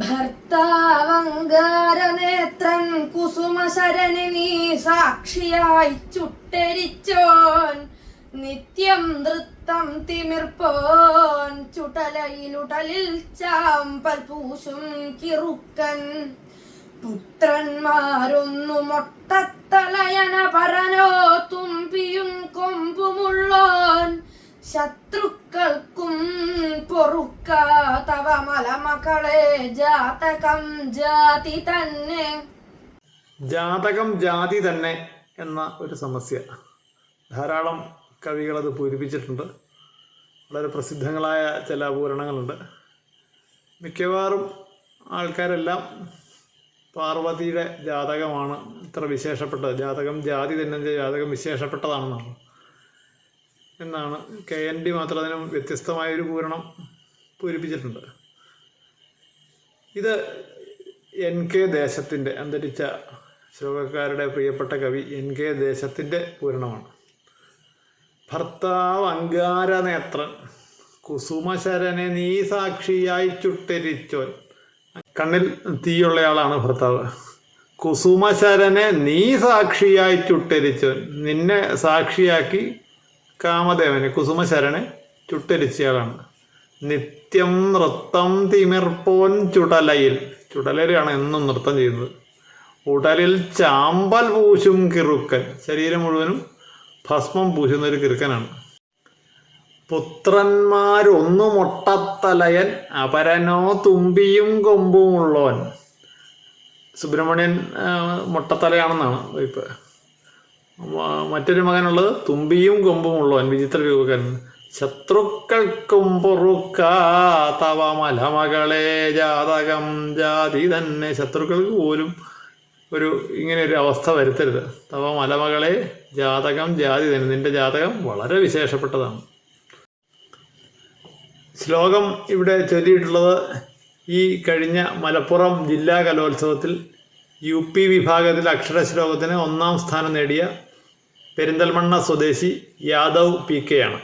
ഭർത്താവങ്കാരനേത്രൻ കുസുമശരന് നീ സാക്ഷിയായി ചുട്ടരിച്ചോൻ. നിത്യം നൃത്തം തിമിർപ്പോൻ. ചുടലയിലുടലിൽ ചാമ്പൽ പൂശും കിറുക്കൻ. പുത്രന്മാരൊന്നു മൊട്ടത്തലയന പരനോ തുമ്പിയും കൊമ്പുമുള്ളോൻ. ശത്രുക്കൾക്കും പൊറുക്കാതവ മലമക്കളെ ജാതകം ജാതി തന്നെ. ജാതകം ജാതി തന്നെ എന്ന ഒരു സമസ്യ. ധാരാളം കവികൾ അത് പൂരിപ്പിച്ചിട്ടുണ്ട്. വളരെ പ്രസിദ്ധങ്ങളായ ചില പൂരണങ്ങളുണ്ട് മിക്കവാറും ആൾക്കാരെല്ലാം പാർവതിയുടെ ജാതകമാണ് ഇത്ര വിശേഷപ്പെട്ടത്. ജാതകം ജാതി തന്നെ ജാതകം വിശേഷപ്പെട്ടതാണെന്നാണ്. എന്നാണ് കെ എൻ ഡി മാത്രം അതിന് വ്യത്യസ്തമായൊരു പൂരണം പൂരിപ്പിച്ചിട്ടുണ്ട്. ഇത് എൻ കെ ദേശത്തിന്റെ അന്തരിച്ച ശ്ലോകക്കാരുടെ പ്രിയപ്പെട്ട കവി എൻ കെ ദേശത്തിന്റെ പൂരണമാണ്. ഭർത്താവ് അങ്കാരനേത്രൻ കുസുമശരനെ നീ സാക്ഷിയായി ചുട്ടരിച്ചോൻ. കണ്ണിൽ തീയുള്ളയാളാണ് ഭർത്താവ്. കുസുമശരനെ നീ സാക്ഷിയായി ചുട്ടരിച്ചോൻ. നിന്നെ സാക്ഷിയാക്കി കാമദേവനെ കുസുമശരണ് ചുട്ടരിച്ചയാളാണ്. നിത്യം നൃത്തം തിമിർപ്പോൻ ചുടലയിൽ. ചുടലയിലാണ് എന്നും നൃത്തം ചെയ്യുന്നത്. ഉടലിൽ ചാമ്പൽ പൂശും കിറുക്കൻ. ശരീരം മുഴുവനും ഭസ്മം പൂശുന്ന ഒരു കിറുക്കനാണ്. പുത്രന്മാരൊന്നു അപരനോ തുമ്പിയും കൊമ്പുമുള്ളവൻ സുബ്രഹ്മണ്യൻ മുട്ടത്തലയാണെന്നാണ് മൊട്ടത്തലയാണെന്നാണ് ഇപ്പം മറ്റൊരു മകനുള്ളത് തുമ്പിയും കൊമ്പും ഉള്ളവൻ വിചിത്ര രൂപകൻ ശത്രുക്കൾക്കും മലമകളെ ജാതകം ജാതി തന്നെ. ശത്രുക്കൾക്ക് പോലും ഒരു ഇങ്ങനെ ഒരു അവസ്ഥ വരുത്തരുത്. തവ മലമകളെ ജാതകം ജാതി തന്നെ. നിന്റെ ജാതകം വളരെ വിശേഷപ്പെട്ടതാണ്. ശ്ലോകം ഇവിടെ ചൊല്ലിയിട്ടുള്ളത് ഈ കഴിഞ്ഞ മലപ്പുറം ജില്ലാ കലോത്സവത്തിൽ യു പി വിഭാഗത്തിൽ അക്ഷരശ്ലോകത്തിന് ഒന്നാം സ്ഥാനം നേടിയ പെരിന്തൽമണ്ണ സ്വദേശി യാദവ് പി കെ ആണ്.